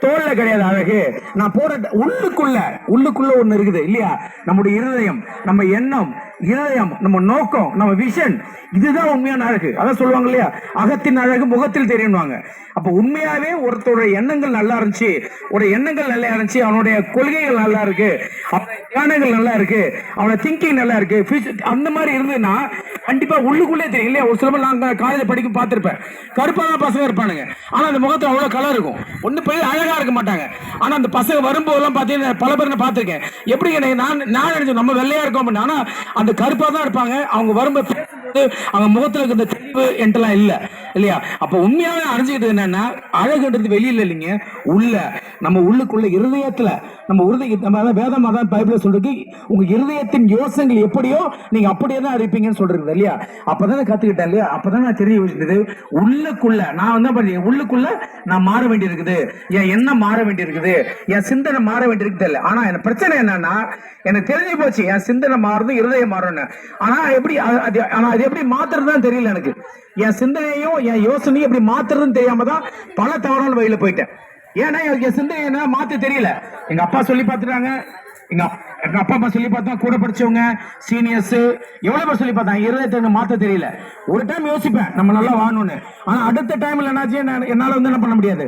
தோல்ல கிடையாது அழகு. நான் போற உள்ளுக்குள்ள உள்ளுக்குள்ள ஒண்ணு இருக்குது இல்லையா? நம்முடைய இருதயம் நம்ம எண்ணம் இருதயம் நம்ம நோக்கம் நம்ம விஷன் இதுதான் உண்மையான அழகு. அதான் சொல்லுவாங்க இல்லையா? அகத்தின் அழகு முகத்தில் தெரியும்வாங்க அப்ப உண்மையாவே ஒருத்தரோட எண்ணங்கள் நல்லா இருந்துச்சு ஒரு எண்ணங்கள் நல்லா இருந்துச்சு அவனுடைய கொள்கைகள் நல்லா இருக்கு அவனுடைய தியானங்கள் நல்லா இருக்கு அவனோட திங்கிங் நல்லா இருக்கு அந்த மாதிரி இருந்ததுன்னா கண்டிப்பா உள்ளுக்குள்ளே தெரியும். இல்லையா? ஒரு சிலபம் நான் நாங்க காலேஜ் படிக்கும் பார்த்துருப்பேன். கருப்பான பசங்க இருப்பானுங்க. ஆனா அந்த முகத்துல அவ்வளவு கலர் இருக்கும். ஒண்ணு போய் அழகா இருக்க மாட்டாங்க. ஆனா அந்த பசங்க வரும்போதெல்லாம் பாத்தீங்கன்னா பல பேர் பார்த்துருக்கேன். எப்படி நான் நான் நினைச்சேன் நம்ம வெள்ளையா இருக்கோம் அப்படின்னா அந்த கருப்பா தான் இருப்பாங்க. அவங்க வரும்போது பேசும்போது அவங்க முகத்துல இருக்கிற தெளிவு என்கிட்டலாம் இல்ல இல்லையா? அப்ப உண்மையாவே அறிஞ்சுக்கிட்டது என்னன்னா அழகுன்றது வெளியில இல்லைங்க உள்ள. நம்ம உள்ளுக்குள்ள இருதயத்துல நம்ம உறுதி நம்ம அதான் வேதம் அதான் பைபிள் சொல்றது உங்க இருதயத்தின் யோசனைகள் எப்படியோ நீங்க அப்படியே தான் இருப்பீங்கன்னு சொல்றது இல்லையா? அப்பதான் கத்துக்கிட்டேன் இல்லையா? அப்பதான் நான் தெரிய வச்சது உள்ளுக்குள்ள நான் என்ன பண்ணேன்? உள்ளுக்குள்ள நான் மாற வேண்டியிருக்குது. என் எண்ணம் மாற வேண்டியிருக்குது. என் சிந்தனை மாற வேண்டியிருக்குது இல்லை ஆனா என் பிரச்சனை என்னன்னா எனக்கு தெரிஞ்சு போச்சு என் சிந்தனை மாறுது இருதயம் மாறணும் ஆனா எப்படி அது- அது அது எப்படி மாத்துறதுதான் தெரியல எனக்கு. என் சிந்தனையும் என் யோசனையும் எப்படி மாத்துறதுன்னு தெரியாம தான் பல தவறான வழியில போயிட்டேன். ஏன்னா எனக்கு என் சிந்தனை என்ன மாத்த தெரியல. எங்க அப்பா சொல்லி பார்த்துட்டாங்க. எங்க எங்க அப்பா அம்மா சொல்லி பார்த்தா கூட படிச்சவங்க சீனியர்ஸ் எவ்வளவு பேர் சொல்லி பார்த்தாங்க? இருதயத்தை மாத்த தெரியல. ஒரு டைம் யோசிப்பேன் நம்ம நல்லா வாங்கணும்னு ஆனா அடுத்த டைம்ல என்னாச்சு? என்னால வந்து என்ன பண்ண முடியாது?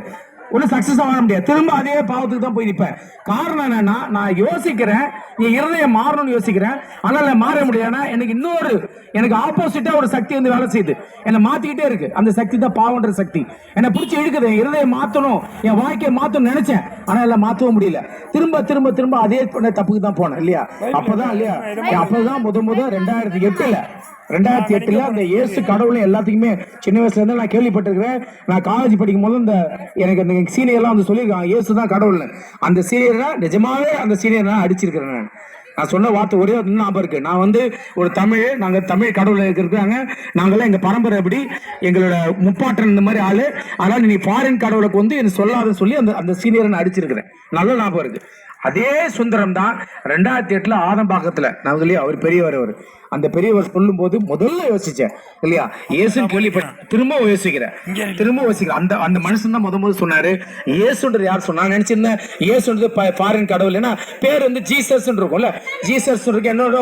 ஒன்றும் சக்சஸ் ஆக முடியாது. திரும்ப அதே பாவத்துக்கு தான் போய் நிற்பேன் காரணம் என்னன்னா நான் யோசிக்கிறேன் என் இருதயம் மாறணும்னு யோசிக்கிறேன். ஆனால் மாற முடியாதுன்னா எனக்கு இன்னொரு எனக்கு ஆப்போசிட்டா ஒரு சக்தி வந்து வேலை செய்யுது. என்னை மாத்திக்கிட்டே இருக்கு. அந்த சக்தி தான் பாவன்ற சக்தி. என்னை பிடிச்சி இழுக்குது. என் இருதயம் மாத்தணும். என் வாழ்க்கையை மாற்றணும்னு நினைச்சேன். ஆனா எல்லாம் மாத்தவும் முடியல. திரும்ப திரும்ப திரும்ப அதே பண்ண தப்புக்கு தான் போனேன் இல்லையா? அப்பதான் இல்லையா? அப்பதான் முத முத ரெண்டாயிரத்தி எட்டுல ரெண்டாயிரத்தி எட்டுல அந்த இயேசு கடவுளை எல்லாத்துக்குமே சின்ன வயசுல இருந்து நான் கேள்விப்பட்டிருக்கிறேன். நான் காலேஜ் படிக்கும் போது இந்த எனக்கு அந்த சீனியர்லாம் வந்து சொல்லியிருக்காங்க இயேசு தான் கடவுள்னு. அந்த சீனியர்னா நிஜமாவே அந்த சீனியர் நான் அடிச்சிருக்கிறேன் நான். நான் சொன்ன வார்த்தை ஒரே ஒரு ஞாபகம் இருக்கு. நான் வந்து ஒரு தமிழ் நாங்க தமிழ் கடவுள் இருக்கிறாங்க. நாங்கெல்லாம் எங்க பரம்பரை எப்படி எங்களோட முப்பாட்டன் இந்த மாதிரி ஆளு. அதனால நீ ஃபாரின் கடவுளுக்கு வந்து என்ன சொல்லாத சொல்லி அந்த அந்த சீனியரை நான் அடிச்சிருக்கிறேன். நல்ல ஞாபகம் இருக்கு. அதே சுந்தரம் தான் ரெண்டாயிரத்தி எட்டுல ஆதம்பாக்கத்துல. நான் சொல்லி அவர் பெரியவர் அவர். அந்த பெரியவர் சொல்லும்போது முதல்ல யோசிச்சேன் இல்லையா? இயேசுன்னு கேள்விப்பட்ட திரும்ப யோசிக்கிறேன் திரும்ப யோசிக்கிறேன் அந்த அந்த மனுஷன் தான் முத முதல் சொன்னாரு. இயேசுன்றது யார் சொன்னா? நான் நினைச்சிருந்தேன் இயேசுன்றது ஃபாரின் கடவுள். ஏன்னா பேர் வந்து ஜீசஸ் இருக்கும்ல ஜீசஸ் இருக்கு என்னோட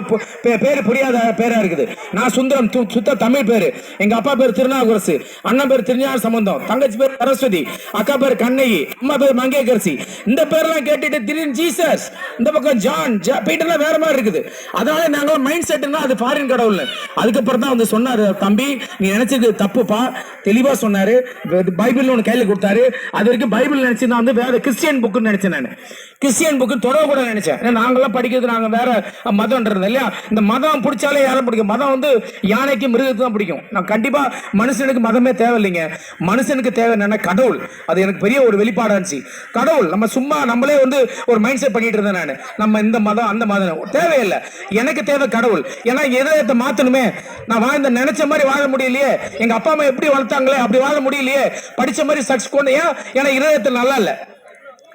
பேரு புரியாத பேரா இருக்குது. நான் சுந்தரம் சுத்த தமிழ் பேரு. எங்க அப்பா பேர் திருநாவுக்கரசு அண்ணன் பேர் திருஞான சம்பந்தம் தங்கச்சி பேர் சரஸ்வதி அக்கா பேர் கண்ணகி அம்மா பேர் மங்கேகரசி இந்த பேர்லாம் கேட்டுட்டு திடீர்னு ஜீசஸ் இந்த பக்கம் ஜான் ஜா- பீட்டர்லாம் வேற மாதிரி இருக்குது. அதனால நாங்க மைண்ட் செட்னா அது ஃபாரின் கடவுள் அதுக்கப்புறம் தான் வந்து சொன்னாரு தம்பி நீ நினைச்சது தப்புப்பா. தெளிவா சொன்னாரு. பைபிள் ஒன்று கையில கொடுத்தாரு. அது வரைக்கும் பைபிள் நினைச்சு நான் வந்து வேற கிறிஸ்டியன் புக்குன்னு நினைச்சேன் நான். கிறிஸ்டியன் புக்கு தொடர கூட நினைச்சேன். ஏன்னா நாங்கெல்லாம் படிக்கிறது நாங்க வேற மதம்ன்றது இல்லையா? இந்த மதம் பிடிச்சாலே யாரும் பிடிக்கும்? மதம் வந்து யானைக்கு மிருகத்துக்கு தான் பிடிக்கும். நான் கண்டிப்பா மனுஷனுக்கு மதமே தேவையில்லைங்க. மனுஷனுக்கு தேவை என்னன்னா கடவுள். அது எனக்கு பெரிய ஒரு வெளிப்பாடா இருந்துச்சு. கடவுள் நம்ம சும்மா நம்மளே வந்து ஒரு மைண்ட் செட் பண்ணிட்டு இருந்தேன் நான். நம்ம இந்த மதம் அந்த மதம். தேவையில்லை. எனக்கு தேவை கடவுள். ஏன்னா இதயத்தை மாத்தணுமே. நான் வாழ்ந்த நினைச்ச மாதிரி வாழ முடியலையே. எங்க அப்பா அம்மா எப்படி வளர்த்தாங்களே அப்படி வாழ முடியலையே. படிச்ச மாதிரி சக்ஸ் கொண்டு ஏன்? ஏன்னா இருதயத்தில் நல்லா இல்லை.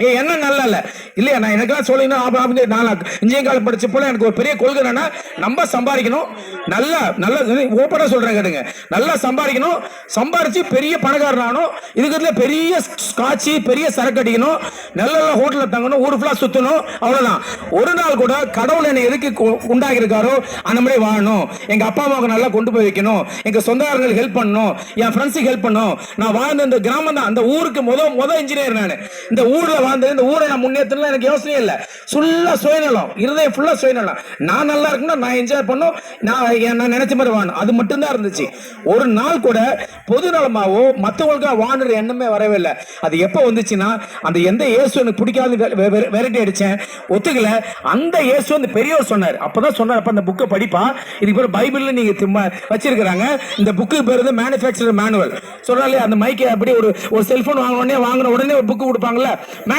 ஏ என்ன நல்லா இல்ல இல்லையா நான் எனக்கெல்லாம் சொல்லிங்கன்னா அப்ப நான் இஞ்சியம் காலம் படிச்ச போல எனக்கு ஒரு பெரிய கொள்கை என்னன்னா நம்ம சம்பாதிக்கணும். நல்லா நல்லா ஓப்பனா சொல்றேன் கேட்டுங்க. நல்லா சம்பாதிக்கணும். சம்பாரிச்சு பெரிய பணக்காரன் ஆகணும். இதுக்கு பெரிய காட்சி பெரிய சரக்கு அடிக்கணும். நல்ல நல்ல ஹோட்டலில் தங்கணும். ஊர் ஃபுல்லாக சுற்றணும் அவ்வளோதான் ஒரு நாள் கூட கடவுள் என்னை எதுக்கு கு- அந்த மாதிரி வாழணும். எங்கள் அப்பா அம்மாவுக்கு நல்லா கொண்டு போய் வைக்கணும். எங்கள் சொந்தக்காரங்களுக்கு ஹெல்ப் பண்ணணும். என் ஃப்ரெண்ட்ஸுக்கு ஹெல்ப் பண்ணணும். நான் வாழ்ந்த இந்த கிராமம் தான் அந்த ஊருக்கு முத முத இன்ஜினியர் நான். இந்த ஊரில் வாழ்ந்து இந்த ஊரை நான் முன்னேற்றலாம் எனக்கு யோசனை இல்லை. ஃபுல்லா சுயநலம். இருதயம் ஃபுல்லா சுயநலம். நான் நல்லா இருக்கணும் நான் என்ஜாய் பண்ணும். நான் நான் நினைச்ச மாதிரி வாணும் அது மட்டும்தான் இருந்துச்சு. ஒரு நாள் கூட பொது நலமாவோ மற்றவங்களுக்காக வாணுற எண்ணமே வரவே இல்லை. அது எப்போ வந்துச்சுன்னா அந்த எந்த இயேசு எனக்கு பிடிக்காது வெரைட்டி அடிச்சேன் ஒத்துக்கல. அந்த இயேசு வந்து பெரியவர் சொன்னார். அப்போதான் சொன்னார் அப்போ அந்த புக்கை படிப்பா. இதுக்கு பேர் பைபிளில் நீங்கள் திரும்ப வச்சிருக்கிறாங்க. இந்த புக்கு பேர் வந்து மேனுஃபேக்சர் மேனுவல் சொல்கிறாங்களே அந்த மைக்கை அப்படியே ஒரு ஒரு செல்ஃபோன் வாங்கின உடனே வாங்கின உடனே ஒரு புக்கு கொடுப்பாங்கல்ல?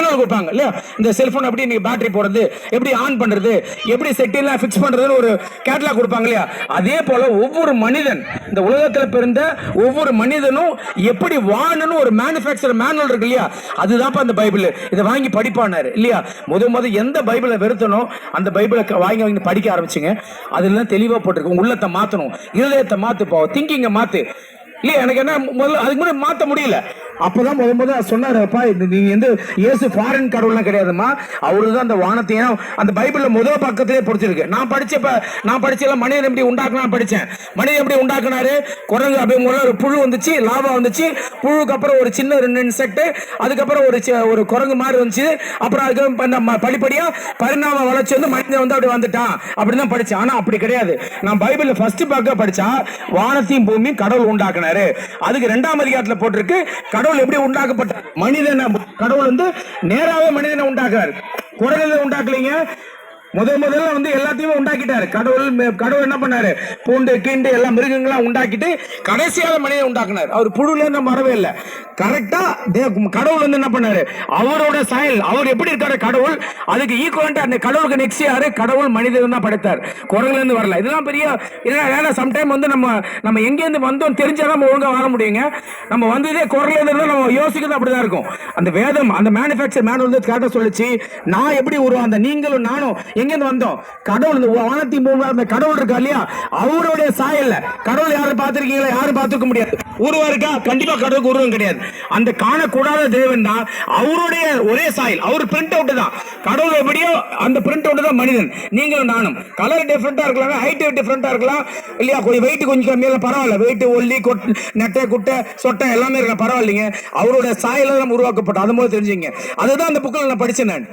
மேனுவல் கொடுப்பாங்க இல்லையா இந்த செல்போன் எப்படி நீங்க பேட்டரி போடுறது எப்படி ஆன் பண்றது எப்படி செட்டிலாம் ஃபிக்ஸ் பண்றதுன்னு ஒரு கேட்டலாக் கொடுப்பாங்க இல்லையா? அதே போல ஒவ்வொரு மனிதன் இந்த உலகத்தில் பிறந்த ஒவ்வொரு மனிதனும் எப்படி வாழணும்னு ஒரு மேனுஃபேக்சர் மேனுவல் இருக்கு இல்லையா? அதுதான்ப்பா அந்த பைபிள். இதை வாங்கி படிப்பானாரு இல்லையா? முத முத எந்த பைபிளை வெறுத்தனோ அந்த பைபிளை வாங்கி வாங்கி படிக்க ஆரம்பிச்சுங்க. அதுல தான் தெளிவா போட்டிருக்கு. உள்ளத்தை மாத்தணும் இருதயத்தை மாத்து போ திங்கிங்கை மாத்து. இல்லையா? எனக்கு என்ன முதல்ல அதுக்கு முன்னாடி மாற்ற முடியல. அப்பதான் முதல் முத சொன்னாருப்பா நீங்க வந்து இயேசு ஃபாரின் கடவுள்லாம் கிடையாதுமா அவரு தான் அந்த வானத்தையும் அந்த பைபிள்ல முதல் பக்கத்திலே பிடிச்சிருக்கு நான் படிச்சப்ப நான் படிச்செல்லாம் மனிதன் எப்படி உண்டாக்குனா படிச்சேன். மனிதன் எப்படி உண்டாக்குனாரு? குரங்கு அப்படிங்கிற ஒரு புழு வந்துச்சு லாபம் வந்துச்சு. புழுக்கு அப்புறம் ஒரு சின்ன ரெண்டு இன்செக்ட் அதுக்கப்புறம் ஒரு ஒரு குரங்கு மாதிரி வந்துச்சு. அப்புறம் அதுக்கு நம்ம படிப்படியா பரிணாம வளர்ச்சி வந்து மனிதன் வந்து அப்படி வந்துட்டான். அப்படின்னு தான் படிச்சேன். ஆனா அப்படி கிடையாது. நான் பைபிள்ல ஃபர்ஸ்ட் பார்க்க படிச்சா வானத்தையும் பூமியும் கடவுள் உண்டாக்குனாரு. அதுக்கு ரெண்டாம் அதிகாரத்தில் போட்டிருக்கு கடவுள் எப்படி உண்டாக்கப்பட்ட மனிதனை கடவுள் வந்து நேராவே மனிதனை உண்டாக்குறாரு. குரங்குல உண்டாக்கலைங்க. முதல் முதல்ல வந்து எல்லாத்தையும் உண்டாக்கிட்டாரு. கடவுள் கடவுள் என்ன பண்ணாரு? பூண்டு கீண்டு எல்லா மிருகங்களாம் உண்டாக்கிட்டு கடைசியாக மனிதன் உண்டாக்குனார். அவர் புழுல இருந்து வரவே இல்லை. கரெக்டா கடவுள் வந்து என்ன பண்ணாரு? அவரோட சாயல் அவர் எப்படி இருக்காரு கடவுள்? அதுக்கு ஈக்குவலண்டா அந்த கடவுளுக்கு நெக்ஸ்ட் யாரு? கடவுள் மனிதன் தான் படைத்தார். குரங்குல இருந்து வரல. இதெல்லாம் பெரிய ஏன்னா சம்டைம் வந்து நம்ம நம்ம எங்கேருந்து வந்தோம் தெரிஞ்சாதான் நம்ம ஒழுங்காக வாழ முடியுங்க. நம்ம வந்ததே குரங்குல இருந்து நம்ம யோசிக்கிறது அப்படிதான் இருக்கும். அந்த வேதம் அந்த மேனுஃபேக்சர் மேனுவல் வந்து கரெக்டா சொல்லிச்சு. நான் எப்படி உருவம் அந்த நீங்களும் நானும் எங்கிருந்து வந்தோம்? கடவுள் இந்த வானத்தி பூமி அந்த கடவுள் இருக்கா இல்லையா? அவருடைய சாயல்ல. கடவுள் யாரும் பார்த்திருக்கீங்களா? யாரும் பார்த்துக்க முடியாது. உருவம் இருக்கா? கண்டிப்பா கடவுளுக்கு உருவம் கிடையாது. அந்த காணக்கூடாத தேவன் தான் அவருடைய ஒரே சாயல். அவர் பிரிண்ட் அவுட் தான். கடவுள் எப்படியோ அந்த பிரிண்ட் அவுட் தான் மனிதன். நீங்களும் நானும். கலர் டிஃப்ரெண்டா இருக்கலாம். ஹைட் டிஃப்ரெண்டா இருக்கலாம். இல்லையா? கொஞ்சம் வெயிட் கொஞ்சம் கம்மியா பரவாயில்ல. வெயிட் ஒல்லி கொட் நெட்டை குட்டை சொட்டை எல்லாமே இருக்கலாம். பரவாயில்லைங்க. அவருடைய சாயல நம்ம உருவாக்கப்பட்டோம். அது போது தெரிஞ்சுங்க அதுதான் அந்த புக்கில் நான் படிச்சேன் நான்.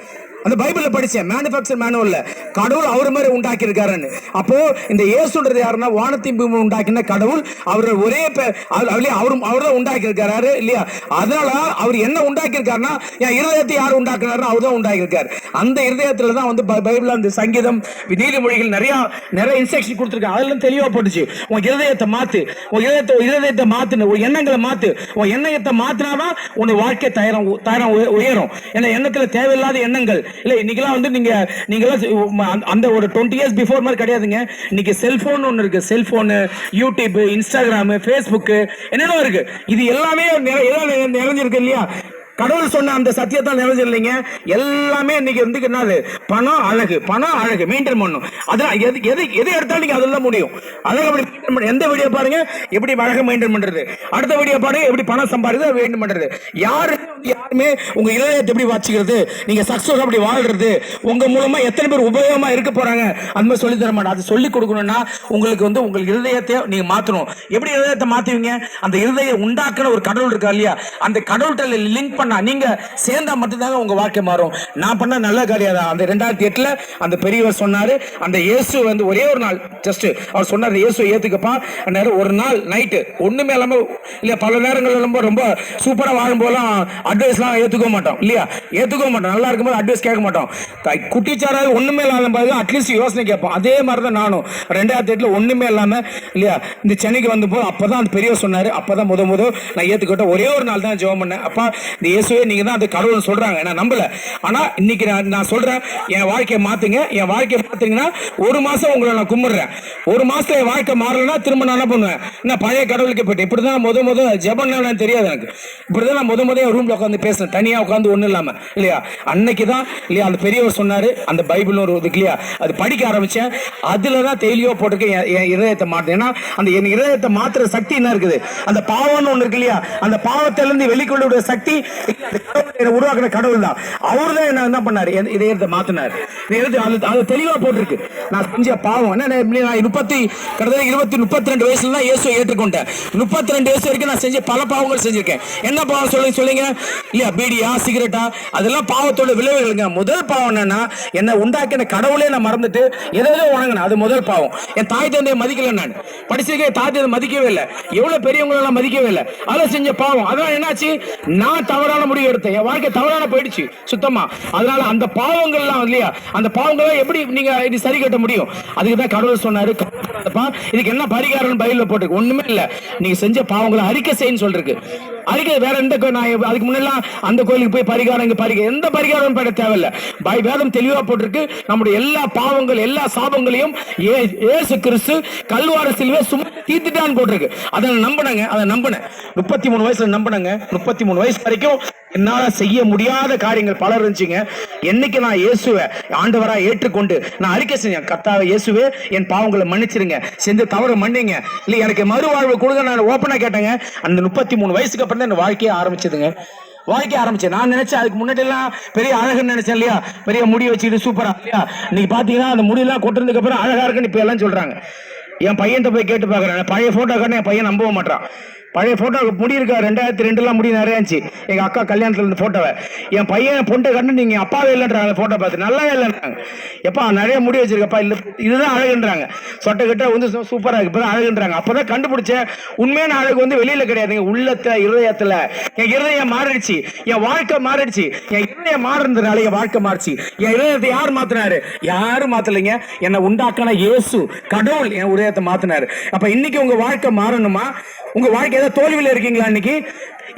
அந்த பைபிளை படிச்சேன். மேனுஃபேக்சர் மேனுவல்ல கடவுள் அவர் மாதிரி உண்டாக்கி இருக்காருன்னு அப்போ இந்த இயேசுன்றது யாருன்னா வானத்தின் பூமி உண்டாக்கின கடவுள் அவர் ஒரே பே- அவர் அவர் அவரும் அவர் தான் உண்டாக்கி இருக்காரு இல்லையா? அதனால அவர் என்ன உண்டாக்கி இருக்காருன்னா என் இருதயத்தை யார் உண்டாக்குனாருன்னா அவர் தான் உண்டாக்கி இருக்காரு அந்த இருதயத்துல தான் வந்து பைபிள் அந்த சங்கீதம் நீதிமொழிகள் நிறைய நிறைய இன்ஸ்ட்ரக்ஷன் கொடுத்துருக்காங்க. அதெல்லாம் தெளிவா போட்டுச்சு. உன் இருதயத்தை மாத்து. உன் இருதயத்தை இருதயத்தை மாத்துன உன் எண்ணங்களை மாத்து. உன் எண்ணத்தை மாத்தினாதான் உன் வாழ்க்கை தயாரம் தயாரம் உயரும். ஏன்னா எண்ணத்துல தேவையில்லாத எண்ணங்கள் இல்ல இன்னைக்கெல்லாம் வந்து நீங்க நீங்க அந்த- அந்த ஒரு டுவெண்ட்டி இயர்ஸ் பிஃபோர் மாதிரி கிடையாதுங்க. இன்னைக்கு செல்போன் ஒன்று இருக்கு. செல்போனு யூடியூப் இன்ஸ்டாகிராம் ஃபேஸ்புக் என்னென்ன இருக்கு. இது எல்லாமே நிறைஞ்சிருக்கு இல்லையா? கடவுள் சொன்ன அந்த சத்தியத்தை நிறைஞ்சில்லைங்க எல்லாமே இன்னைக்கு வந்து என்னது? பணம் அழகு. பணம் அழகு. மெயின்டைன் பண்ணும் அதெல்லாம் எது எது எது எடுத்தாலும் நீங்க அதெல்லாம் முடியும். அழகு அப்படி மெயின்டைன் பண்ண- எந்த வீடியோ பாருங்க? எப்படி அழகை மெயின்டைன் பண்றது? அடுத்த வீடியோ பாருங்க. எப்படி பணம் சம்பாதிக்கிறது? மெயின்டைன் பண்றது. யாரு யாருமே உங்க இளையத்தை எப்படி வாச்சிக்கிறது நீங்க சக்சஸ் அப்படி வாழ்றது? உங்க மூலமா எத்தனை பேர் உபயோகமா இருக்க போறாங்க? அந்த மாதிரி சொல்லி தர மாட்டேன். அது சொல்லி கொடுக்கணும்னா உங்களுக்கு வந்து உங்கள் இருதயத்தை நீங்க மாத்தணும். எப்படி இருதயத்தை மாத்துவீங்க? அந்த இருதயம் உண்டாக்குன ஒரு கடவுள் இருக்கா இல்லையா? அந்த கடவுள்கிட்ட லிங்க் பண்ண நீங்க சேர்ந்தா மட்டும்தாங்க உங்க வாழ்க்கை மாறும். நான் பண்ண நல்ல காரியம் தான். அந்த ரெண்டாயிரத்தி எட்டுல அந்த பெரியவர் சொன்னாரு அந்த இயேசு வந்து ஒரே ஒரு நாள் ஜஸ்ட் அவர் சொன்னார் இயேசு ஏத்துக்கப்பா ஒரு நாள் நைட்டு ஒண்ணுமே இல்லாம இல்ல பல நேரங்கள் ரொம்ப ரொம்ப சூப்பரா வாழும் போதெல்லாம் அட்வைஸ்லாம் ஏத்துக்க மாட்டோம் இல்லையா? ஏத்துக்க மாட்டோம். நல்லா இருக்கும்போது அட்வைஸ் கேட்க மாட்டோம். குட்டிச்சாராவது ஒண்ணுமே இல்லாத போது அட்லீஸ்ட் யோசனை கேட்போம். அதே மாதிரி தான் நானும். ரெண்டாயிரத்தி எட்டுல ஒண்ணுமே இல்லாம இல்லையா இந்த சென்னைக்கு வந்தப்போ அப்பதான் அந்த பெரியவர் சொன்னாரு அப்பதான் முத முத நான் ஏத்துக்கிட்ட ஒரே ஒரு நாள் தான் ஜெபம் பண்ணேன். அப்பா இந்த இயேசுவே நீங்க தான் அது கடவுள்னு சொல்றாங்க. நான் நம்பல. ஆனா இன்னைக்கு நான் நான் சொல்றேன் என் வாழ்க்கையை மாத்துங்க. என் வாழ்க்கையை மாத்தீங்கன்னா ஒரு மாசம் உங்களை நான் கும்பிடுறேன். ஒரு மாசத்துல என் வாழ்க்கை மாறலன்னா திரும்ப நான் என்ன பண்ணுவேன்? நான் பழைய கடவுளுக்கு போயிட்டு இப்படிதான் முத முத ஜெபம் என்னன்னு தெரியாது எனக்கு. இப்படிதான் நான் முத முத என் ரூம்ல உட்காந்து பேசுறேன். தனியா உட்காந்து ஒன்றும் இல்லாம இல்லையா? அன்னைக்கு தான் இல்லையா அந்த பெரியவர் சொன்னாரு அந்த பைபிள் ஒரு இதுக்கு இல்லையா? அது படிக்க ஆரம்பிச்சேன். அதுல தான் தெளிவா போட்டிருக்கேன் என் என் இதயத்தை மாட்டேன் ஏன்னா அந்த என் இதயத்தை மாத்துற சக்தி என்ன இருக்குது? அந்த பாவம்னு ஒண்ணு இருக்கு இல்லையா? அந்த பாவத்திலிருந்து வெளிக்கொள்ள சக்தி உருவாக்குற கடவுள் உருவாக்குன கடவுள் தான் அவர் தான் என்ன என்ன பண்ணாரு? என் இதயத்தை மாத்தினார். இதயத்தை அது அது தெளிவா போட்டிருக்கு. நான் செஞ்ச பாவம். என்ன நான் முப்பத்தி கிட்டத்தட்ட இருபத்தி முப்பத்தி ரெண்டு வயசுல தான் இயேசு ஏற்றுக்கொண்டேன். முப்பத்தி ரெண்டு வயசு வரைக்கும் நான் செஞ்ச பல பாவங்கள் செஞ்சிருக்கேன். என்ன பாவம் சொல்லுங்க சொல்லுங்க? இல்லையா? பீடியா சிகரெட்டா? அதெல்லாம் பாவத்தோட விளைவுகளுங்க. முதல் பாவம் என்னன்னா என்ன உண்டாக்கின கடவுளே நான் மறந்துட்டு எதோ வணங்கினேன். அது முதல் பாவம். என் தாய் தந்தையை மதிக்கல நான். படிச்சிருக்கேன். தாய் தந்தை மதிக்கவே இல்லை. எவ்வளவு பெரியவங்களெல்லாம் மதிக்கவே இல்லை. அதெல்லாம் செஞ்ச பாவம். அதான் என்னாச்சு? நான் தவறான முடிவு எடுத்தேன். என் வாழ்க்கை தவறான போயிடுச்சு சுத்தமா. அதனால அந்த பாவங்கள்லாம் இல்லையா? அந்த பாவங்களை எப்படி நீங்க இது சரி கட்ட முடியும்? அதுக்கு தான் கடவுள் சொன்னாரு இதுக்கு என்ன பரிகாரம் பயில போட்டிருக்கு? ஒண்ணுமே இல்ல. நீங்க செஞ்ச பாவங்களை அறிக்கை செய்யன்னு சொல்லிருக்கு. அறிக்கை வேற எந்த நான் அதுக்கு முன்னெல்லாம் அந்த கோயிலுக்கு போய் பரிகாரம் இங்க பரிகாரம் எந்த பரிகாரம் பண்ண தேவையில்ல. பை வேதம் தெளிவா போட்டிருக்கு. நம்முடைய எல்லா பாவங்கள் எல்லா சாபங்களையும் ஏ- இயேசு கிறிஸ்து கல்வார சிலுவை சும்மா தீர்த்துட்டான்னு போட்டிருக்கு. அதை நம்பினங்க அதை நம்பினேன். முப்பத்தி மூணு வயசுல நம்பினங்க. முப்பத்தி மூணு வயசு வரைக்கும் என்னால செய்ய முடியாத காரியங்கள் பல இருந்துச்சுங்க. என்னைக்கு நான் இயேசுவை ஆண்டவரா ஏற்றுக்கொண்டு நான் அறிக்கை செஞ்சேன். கர்த்தாவை இயேசுவே என் பாவங்களை மன்னிச்சிருங்க. செஞ்ச தவறு மன்னிங்க. இல்லை எனக்கு மறுவாழ்வு கொடுங்க நான் ஓப்பனா கேட்டேங்க. அந்த முப்பத்தி மூணு வயசுக்கு அப்புறம் தான் என் வாழ்க்கையே ஆரம்பிச்சதுங்க. வாழ்க்கை ஆரம்பிச்சேன். நான் நினைச்சேன் அதுக்கு முன்னாடி எல்லாம் பெரிய அழகுன்னு நினைச்சேன் இல்லையா? பெரிய முடி வச்சுக்கிட்டு சூப்பரா இல்லையா? இன்னைக்கு பாத்தீங்கன்னா அந்த முடியெல்லாம் கொட்டுறதுக்கு அப்புறம் அழகா இருக்குன்னு இப்ப எல்லாம் சொல்றாங்க. என் பையன்கிட்ட போய் கேட்டு பாக்குறேன். பழைய போட்டோ காட்டினா என் பையன் நம்பவும் மாட்டான் பழைய ஃபோட்டோ முடி இருக்கா ரெண்டாயிரத்தி ரெண்டுலாம் முடி நிறையா இருந்துச்சு. எங்கள் அக்கா கல்யாணத்தில் இருந்த ஃபோட்டோவை என் பையன் பொண்ணை கண்டு நீங்கள் அப்பாவே இல்லைன்றாங்க ஃபோட்டோ பார்த்து. நல்லாவே இல்லைன்றாங்க. எப்பா நிறைய முடி வச்சிருக்கப்பா. இல்லை இதுதான் அழகுன்றாங்க. சொட்டை கிட்ட வந்து சூப்பராக இருக்கு. இப்போ அழகுன்றாங்க. அப்போ தான் கண்டுபிடிச்சேன். உண்மையான அழகு வந்து வெளியில் கிடையாதுங்க உள்ளத்தில் இருதயத்தில். என் இருதயம் மாறிடுச்சு. என் வாழ்க்கை மாறிடுச்சு. என் இருதயம் மாறுறதுனால என் வாழ்க்கை மாறிச்சு. என் இருதயத்தை யார் மாத்தினாரு? யாரும் மாத்தலைங்க. என்னை உண்டாக்கின இயேசு கடவுள் என் உதயத்தை மாத்தினாரு. அப்ப இன்னைக்கு உங்க வாழ்க்கை மாறணுமா? உங்க வாழ்க்கை ஏதாவது தோல்வியில இருக்கீங்களா இன்னைக்கு?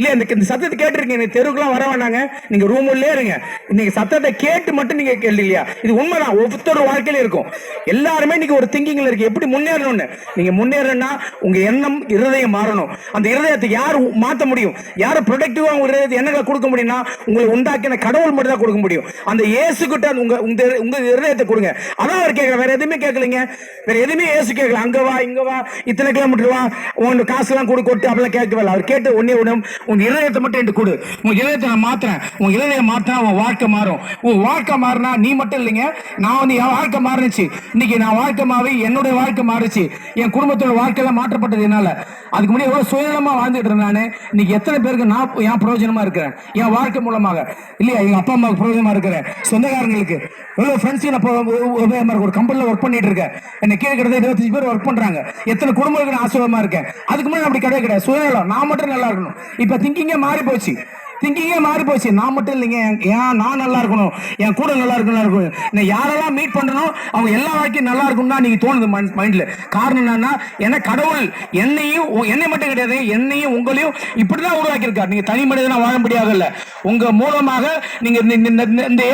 இல்ல இந்த சத்தத்தை கேட்டிருக்கீங்க. தெருவுக்குலாம் வர வேணாங்க நீங்க ரூம் உள்ளே இருங்க. நீங்க சத்தத்தை கேட்டு மட்டும் நீங்க கேள்வி இல்லையா? இது உண்மைதான். ஒவ்வொருத்தரோட வாழ்க்கையில இருக்கும். எல்லாருமே நீங்க ஒரு திங்கிங்ல இருக்கு. எப்படி முன்னேறணும்னு? நீங்க முன்னேறணும்னா உங்க எண்ணம் இருதயம் மாறணும். அந்த இருதயத்தை யார் மாத்த முடியும்? யார் ப்ரொடக்டிவா உங்க இருதயத்தை என்னங்களை கொடுக்க முடியும்னா உங்களை உண்டாக்கின கடவுள் மட்டும் தான் கொடுக்க முடியும். அந்த இயேசு கிட்ட உங்க உங்க உங்க இருதயத்தை கொடுங்க. அதான் அவர் கேட்கல வேற எதுவுமே கேட்கலீங்க. வேற எதுவுமே இயேசு கேட்கல. அங்க வா இங்க வா. இத்தனை கிலோமீட்டர் வா. உங்க காசு எல்லாம் கொடு கொட்டு அப்படிலாம் கேட்கவில்லை. அவர் கேட்டு ஒன்னே உடனே உன் இருதயத்தை மட்டும் என்று கொடு. உன் இருதயத்தை நான் மாத்துறேன். உன் இருதயம் மாத்தினா உன் வாழ்க்கை மாறும். உன் வாழ்க்கை மாறினா நீ மட்டும் இல்லைங்க. நான் வந்து என் வாழ்க்கை மாறுச்சு இன்னைக்கு நான் வாழ்க்கை மாறி என்னுடைய வாழ்க்கை மாறுச்சு. என் குடும்பத்தோட வாழ்க்கையெல்லாம் மாற்றப்பட்டது என்னால. அதுக்கு முன்னாடி எவ்வளவு சுயநலமா வாழ்ந்துட்டு இருந்தேன் நானு. இன்னைக்கு எத்தனை பேருக்கு நான் என் பிரயோஜனமா இருக்கிறேன்? என் வாழ்க்கை மூலமாக. இல்லையா? எங்க அப்பா அம்மாவுக்கு பிரயோஜனமா இருக்கிறேன். சொந்தக்காரங்களுக்கு. எவ்வளவு ஃப்ரெண்ட்ஸ் நான் ஒரு கம்பெனியில் ஒர்க் பண்ணிட்டு இருக்கேன். என்ன கீழே இருபத்தஞ்சு பேர் ஒர்க் பண்றாங்க. எத்தனை குடும்பங்களுக்கு நான் ஆசிரியமா இருக்கேன். அதுக்கு முன்னாடி அப்படி கிடையாது கிடையாது. சுயநலம். நான் மட்டும் நல்லா இருக்கணும். இப்போ திங்கிங்கே மாறி போச்சு. திங்கிங்கே மாறி போச்சு. நான் மட்டும் இல்லைங்க. ஏன் நான் நல்லா இருக்கணும். என் கூட நல்லா இருக்கணும் இருக்கணும். நான் யாரெல்லாம் மீட் பண்றனோ அவங்க எல்லா வாழ்க்கையும் நல்லா இருக்கும் தான் நீங்கள் தோணுது மைண்ட்ல காரணம் என்னன்னா ஏன்னா கடவுள் என்னையும் என்னை மட்டும் கிடையாது என்னையும் உங்களையும் இப்படிதான் தான் உருவாக்கியிருக்காரு. நீங்கள் தனி மனிதனாக வாழ முடியாது உங்கள் மூலமாக நீங்கள் இந்த- இந்த- இந்த-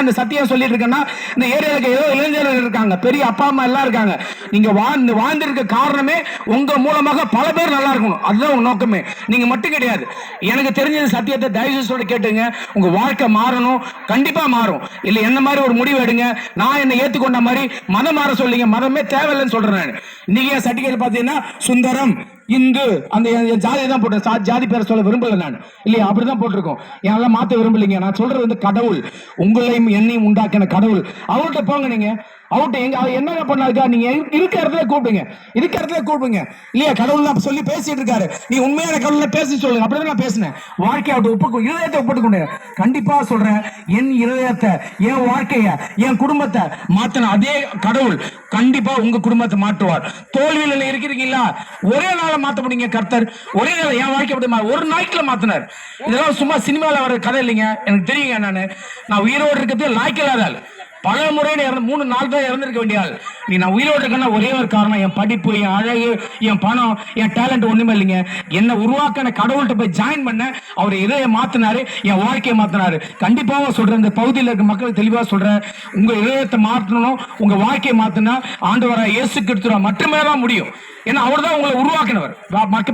இந்த சத்தியம் சொல்லிட்டு இருக்கேன்னா இந்த ஏரியாவுக்கு ஏதோ இளைஞர்கள் இருக்காங்க பெரிய அப்பா அம்மா எல்லாம் இருக்காங்க. நீங்க வாழ்ந்து வாழ்ந்திருக்க காரணமே உங்க மூலமாக பல பேர் நல்லா இருக்கணும். அதுதான் உங்க நோக்கமே. நீங்க மட்டும் கிடையாது. எனக்கு தெரிஞ்ச சத்தியத்தை தயவு கேட்டுங்க. உங்க வாழ்க்கை மாறணும். கண்டிப்பா மாறும். இல்ல என்ன மாதிரி ஒரு முடிவு எடுங்க. நான் என்ன ஏத்துக்கொண்ட மாதிரி மதம் மாற சொல்லிங்க. மதமே தேவையில்லைன்னு சொல்றேன் நான். நீங்க என் சர்டிபிகேட் பாத்தீங்கன்னா சுந்தரம் இந்து அந்த ஜாதி தான் போட்டேன். சா- ஜாதி பேரை சொல்ல விரும்பல நான். இல்லையா? அப்படிதான் போட்டிருக்கோம். என்னால மாத்த விரும்பலைங்க. நான் சொல்றது வந்து கடவுள். உங்களையும் என்னையும் உண்டாக்கின கடவுள். அவர்கிட்ட போங்க நீங்க. அவர்கிட்ட எங்க அவர் என்ன பண்ணாருக்கா நீங்க இருக்க இடத்துல கூப்பிடுங்க. இருக்க இடத்துல கூப்பிடுங்க. இல்லையா கடவுள் நான் சொல்லி பேசிட்டு இருக்காரு. நீ உண்மையான கடவுள் பேசி சொல்லுங்க. அப்படிதான் நான் பேசினேன். வாழ்க்கை அவர்கிட்ட ஒப்பு இருதயத்தை ஒப்புட்டு கண்டிப்பா சொல்றேன். என் இருதயத்தை என் வாழ்க்கைய என் குடும்பத்தை மாத்தின அதே கடவுள் கண்டிப்பா உங்க குடும்பத்தை மாற்றுவார். தோல்வியில இருக்கிறீங்களா? ஒரே நாள மாத்த முடியுங்க கர்த்தர். ஒரே நாள் என் வாழ்க்கை அப்படி ஒரு நாய்க்குல மாத்தினார். இதெல்லாம் சும்மா சினிமாவில் வர கதை இல்லைங்க. எனக்கு தெரியுங்க நானு. நான் உயிரோடு இருக்கிறது லாய்க்கில்லாத பல முறை மூணு நாள் தான் இறந்துருக்க வேண்டிய ஆள் நீ நான் உயிரோடு இருக்கேன்னா ஒரே ஒரு காரணம் என் படிப்பு என் அழகு என் பணம் என் டேலண்ட் ஒண்ணுமே இல்லைங்க. என்ன உருவாக்கின கடவுள்கிட்ட போய் ஜாயின் பண்ண அவர் இதய மாத்தினாரு? என் வாழ்க்கையை மாத்தினாரு. கண்டிப்பாக சொல்றேன் இந்த பகுதியில் இருக்க மக்கள் தெளிவாக சொல்றேன். உங்க இதயத்தை மாற்றணும் உங்க வாழ்க்கையை மாத்தினா ஆண்டவரா இயேசு கிறிஸ்துவ மட்டுமே தான் முடியும். ஏன்னா அவர் தான் உங்களை உருவாக்கினவர்.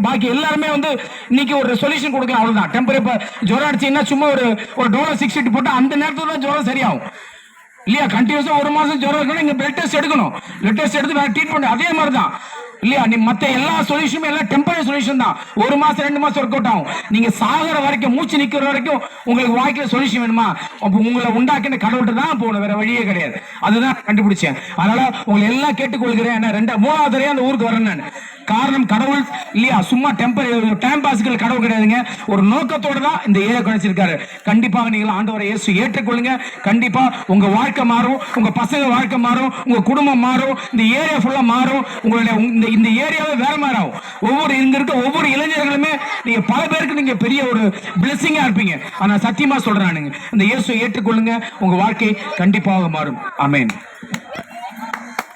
பாக்கி எல்லாருமே வந்து இன்னைக்கு ஒரு சொல்யூஷன் கொடுக்கலாம் அவ்வளவுதான். டெம்பரரி இப்போ ஜுரம் அடிச்சீங்கன்னா சும்மா ஒரு ஒரு டோலர் சிக்ஸ் போட்டு அந்த நேரத்துல தான் ஜுரம் சரியாகும். இல்லையா? கண்டினியூஸா ஒரு மாசம் ஜுரம் இருக்கணும் இங்க பிளட் டெஸ்ட் எடுக்கணும். பிளட் டெஸ்ட் எடுத்து வேற ட்ரீட்மெண்ட் அதே மாதிரி தான் இல்லையா? நீ மத்த எல்லா சொல்யூஷனும் எல்லாம் டெம்பரரி சொல்யூஷன் தான். ஒரு மாசம் ரெண்டு மாசம் ஒர்க் அவுட் ஆகும். நீங்க சாகிற வரைக்கும் மூச்சு நிக்கிற வரைக்கும் உங்களுக்கு வாழ்க்கையில சொல்யூஷன் வேணுமா? அப்ப உங்களை உண்டாக்கின கடவுள்கிட்ட தான் போகணும். வேற வழியே கிடையாது. அதுதான் கண்டுபிடிச்சேன். அதனால உங்களை எல்லாம் கேட்டுக்கொள்கிறேன். என்ன ரெண்டா மூணாவது அந்த ஊருக்கு வரேன் நான். காரணம் கடவுள் இல்லையா? சும்மா டெம்பர் டைம் பாஸ்க்கு கடவுள் கிடையாதுங்க. ஒரு நோக்கத்தோட தான் இந்த ஏரியா குறைச்சிருக்காரு. கண்டிப்பாக நீங்கள் ஆண்டவரை இயேசு ஏற்றுக்கொள்ளுங்க. கண்டிப்பா உங்க வாழ்க்கை மாறும். உங்க பசங்க வாழ்க்கை மாறும். உங்க குடும்பம் மாறும். இந்த ஏரியா ஃபுல்லா மாறும். உங்களுடைய இந்த இந்த ஏரியாவே வேற மாதிரி ஆகும் ஒவ்வொரு இங்க இருக்க ஒவ்வொரு இளைஞர்களுமே நீங்க பல பேருக்கு நீங்க பெரிய ஒரு பிளெஸிங்கா இருப்பீங்க. ஆனா சத்தியமா சொல்றேன் இந்த இயேசு ஏற்றுக்கொள்ளுங்க. உங்க வாழ்க்கை கண்டிப்பாக மாறும். அமேன்